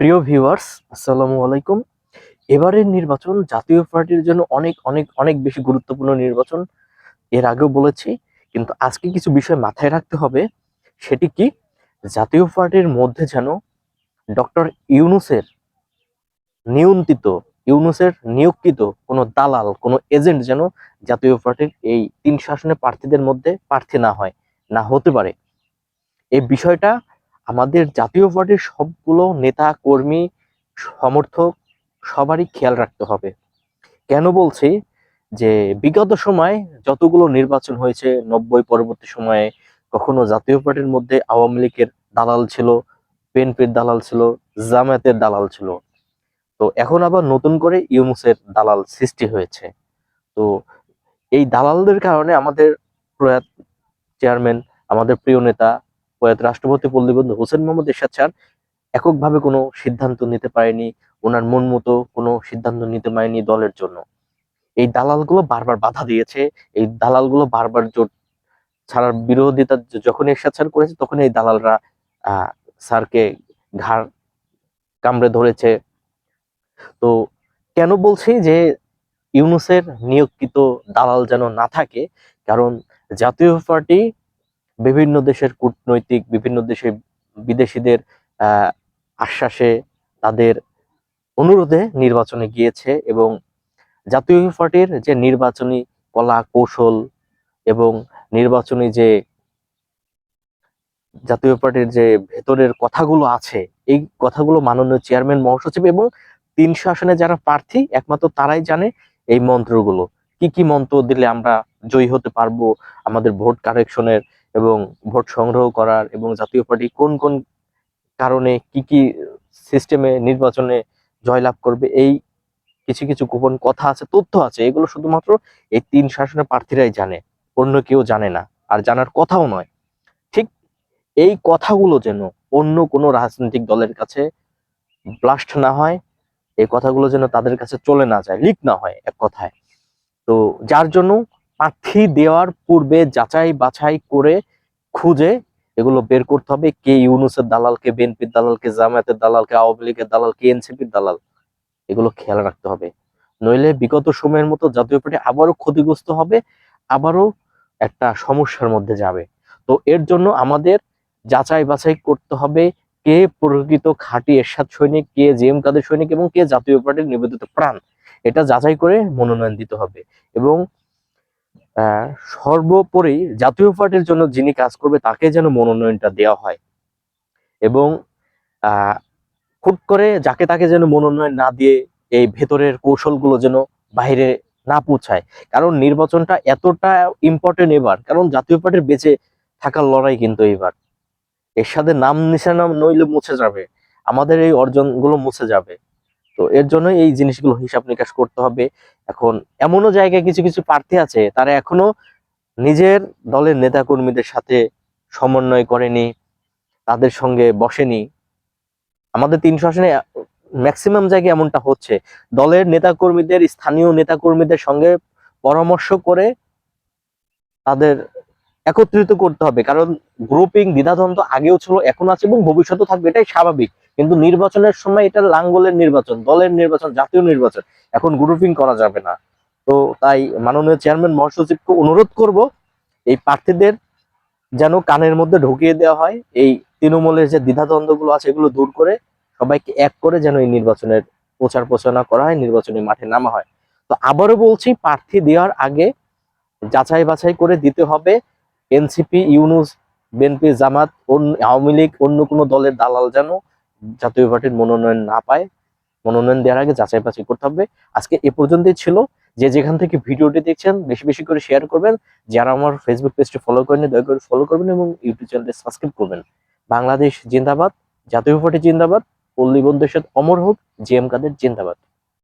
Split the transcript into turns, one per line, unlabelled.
প্রিয় ভিউয়ার্স আসসালামু আলাইকুম। এবারের নির্বাচন জাতীয় পার্টির জন্য অনেক অনেক অনেক বেশি গুরুত্বপূর্ণ নির্বাচন। এর আগেও বলেছি, কিন্তু আজকে কিছু বিষয় মাথায় রাখতে হবে। সেটি কি? জাতীয় পার্টির মধ্যে যেন ডক্টর ইউনুসের নিয়ন্ত্রিত, ইউনুসের নিয়োগকৃত কোনো দালাল, কোনো এজেন্ট যেন জাতীয় পার্টির এই তিন শাসনের প্রার্থীদের মধ্যে প্রার্থী না হয়, না হতে পারে। এই বিষয়টা আমাদের জাতীয় পার্টির সবগুলো নেতা, কর্মী, সমর্থক সবারই খেয়াল রাখতে হবে। কেন বলছি? যে বিগত সময় যতগুলো নির্বাচন হয়েছে, নব্বই পরবর্তী সময়ে কখনো জাতীয় পার্টির মধ্যে আওয়ামী লীগের দালাল ছিল বিএনপির দালাল ছিল, জামায়াতের দালাল ছিল। তো এখন আবার নতুন করে ইউনুসের দালাল সৃষ্টি হয়েছে। তো এই দালালদের কারণে আমাদের প্রয়াত চেয়ারম্যান আমাদের প্রিয় নেতা প্রয়াত রাষ্ট্রপতি পল্লীবন্ধু হোসেন মোহাম্মদ এরশাদ স্যার এককভাবে কোনো সিদ্ধান্ত নিতে পারেনি, ওনার মন মতো কোনো সিদ্ধান্ত নিতে পারেনি দলের জন্য। এই দালালগুলো বারবার বাধা দিয়েছে, এই দালালগুলো বারবার জোট ছাড়ার বিরোধিতা যখন এরশাদ স্যার করেছে তখন এই দালালরা স্যারকে ঘাড় কামড়ে ধরেছে। তো কেন বলছি যে ইউনুসের নিয়োগকৃত দালাল যেন না থাকে? কারণ জাতীয় পার্টি বিভিন্ন দেশের কূটনৈতিক, বিভিন্ন দেশের বিদেশিদের আশ্বাসে তাদের অনুরোধে নির্বাচনে গিয়েছে এবং জাতীয় পার্টির যে নির্বাচনী কলা কৌশল এবং নির্বাচনী যে জাতীয় পার্টির যে ভেতরের কথাগুলো আছে, এই কথাগুলো মাননীয় চেয়ারম্যান, মহাসচিব এবং তিনশো আসনে যারা প্রার্থী, একমাত্র তারাই জানে এই মন্ত্রগুলো। কি কি মন্ত্র দিলে আমরা জয়ী হতে পারব, আমাদের ভোট কারেকশনের এবং ভোট সংগ্রহ করার এবং জাতীয় পার্টি কোন কোন কারণে কি কি সিস্টেমে নির্বাচনে জয়লাভ করবে, এই কিছু কিছু গোপন কথা আছে, তথ্য আছে, এগুলো শুধুমাত্র এই তিন শাসনের প্রার্থীরাই জানে, অন্য কেউ জানে না আর জানার কথাও নয়। ঠিক এই কথাগুলো যেন অন্য কোনো রাজনৈতিক দলের কাছে ব্লাস্ট না হয়, এই কথাগুলো যেন তাদের কাছে চলে না যায়, লিক না হয় এক কথায়। তো যার জন্য প্রার্থী দেওয়ার পূর্বে যাচাই বাছাই করে খুঁজে এগুলো বের করতে হবে। কে ইউনুসের দালাল, কে বিএনপির দালাল, কে জামায়াতের দালাল, কে আওয়ামী লীগের দালাল, কে এনসিপির দালাল, এগুলো খেয়াল রাখতে হবে। নইলে বিগত সময়ের মতো জাতীয় পার্টি আবারও ক্ষতিগ্রস্ত হবে, আবারও একটা সমস্যার মধ্যে যাবে। তো এর জন্য আমাদের যাচাই বাছাই করতে হবে কে প্রকৃত খাঁটি এরশাদ সৈনিক, কে জেএম কাদের সৈনিক এবং কে জাতীয় পার্টির নিবেদিত প্রাণ। এটা যাচাই করে মনোনয়ন দিতে হবে এবং সর্বোপরি জাতীয় পার্টির জন্য যিনি কাজ করবে, তাকে যেন মনোনয়নটা দেওয়া হয়। এবং হুট করে যাকে তাকে যেন মনোনয়ন না দিয়ে এই ভেতরের কৌশলগুলো যেন বাইরে না পৌঁছায়। কারণ নির্বাচনটা এতটা ইম্পর্টেন্ট এবার, কারণ জাতীয় পার্টির বেঁচে থাকার লড়াই কিন্তু এবার। এর সাথে নাম নিশানা নইলে মুছে যাবে। আমাদের এই অর্জনগুলো মুছে যাবে। তো এর জন্য এই জিনিসগুলো হিসাব নিকাশ করতে হবে। এখন এমনও জায়গায় কিছু কিছু প্রার্থী আছে, তারা এখনও নিজের দলের নেতাকর্মীদের সাথে সমন্বয় করেনি, তাদের সঙ্গে বসেনি। আমাদের তিনশো আসনে ম্যাক্সিমাম জায়গায় এমনটা হচ্ছে। দলের নেতাকর্মীদের, স্থানীয় নেতাকর্মীদের সঙ্গে পরামর্শ করে তাদের একত্রিত করতে হবে। কারণ গ্রুপিং দ্বিধাদ্বন্দ্ব আগেও ছিল, এখন আছে এবং ভবিষ্যতেও থাকবে, এটাই স্বাভাবিক। কিন্তু নির্বাচনের সময় এটা লাঙ্গলের নির্বাচন, দলের নির্বাচন, জাতীয় নির্বাচন, এখন গ্রুপিং করা যাবে না। তো তাই মাননীয় চেয়ারম্যান মহাসচিবকে অনুরোধ করব, এই প্রার্থীদের যেন কানের মধ্যে ঢুকিয়ে দেওয়া হয়, এই তৃণমূলের যে দ্বিধাদ্বন্দ্বগুলো আছে এগুলো দূর করে সবাইকে এক করে যেন এই নির্বাচনের প্রচার প্রচারণা করা হয়, নির্বাচনী মাঠে নামা হয়। তো আবারও বলছি, প্রার্থী দেওয়ার আগে যাচাই বাছাই করে দিতে হবে। এনসিপি, ইউনুস, বিএনপি, জামাত আওয়ামী লীগ, অন্য কোনো দলের দালাল যেন জাতীয় পার্টির মনোনয়ন না পায়, মনোনয়ন দেওয়ার আগে যাচাই বাছাই করতে হবে। আজকে এ পর্যন্তই ছিল। যে যেখান থেকে ভিডিওটি দেখছেন, বেশি বেশি করে শেয়ার করবেন। যারা আমার ফেসবুক পেজটি ফলো করেন দয়া করে ফলো করবেন এবং ইউটিউব চ্যানেলটি সাবস্ক্রাইব করবেন। বাংলাদেশ জিন্দাবাদ, জাতীয় পার্টি জিন্দাবাদ, পল্লী বন্ধুর সাথে অমর হোক, জি এম কাদের জিন্দাবাদ।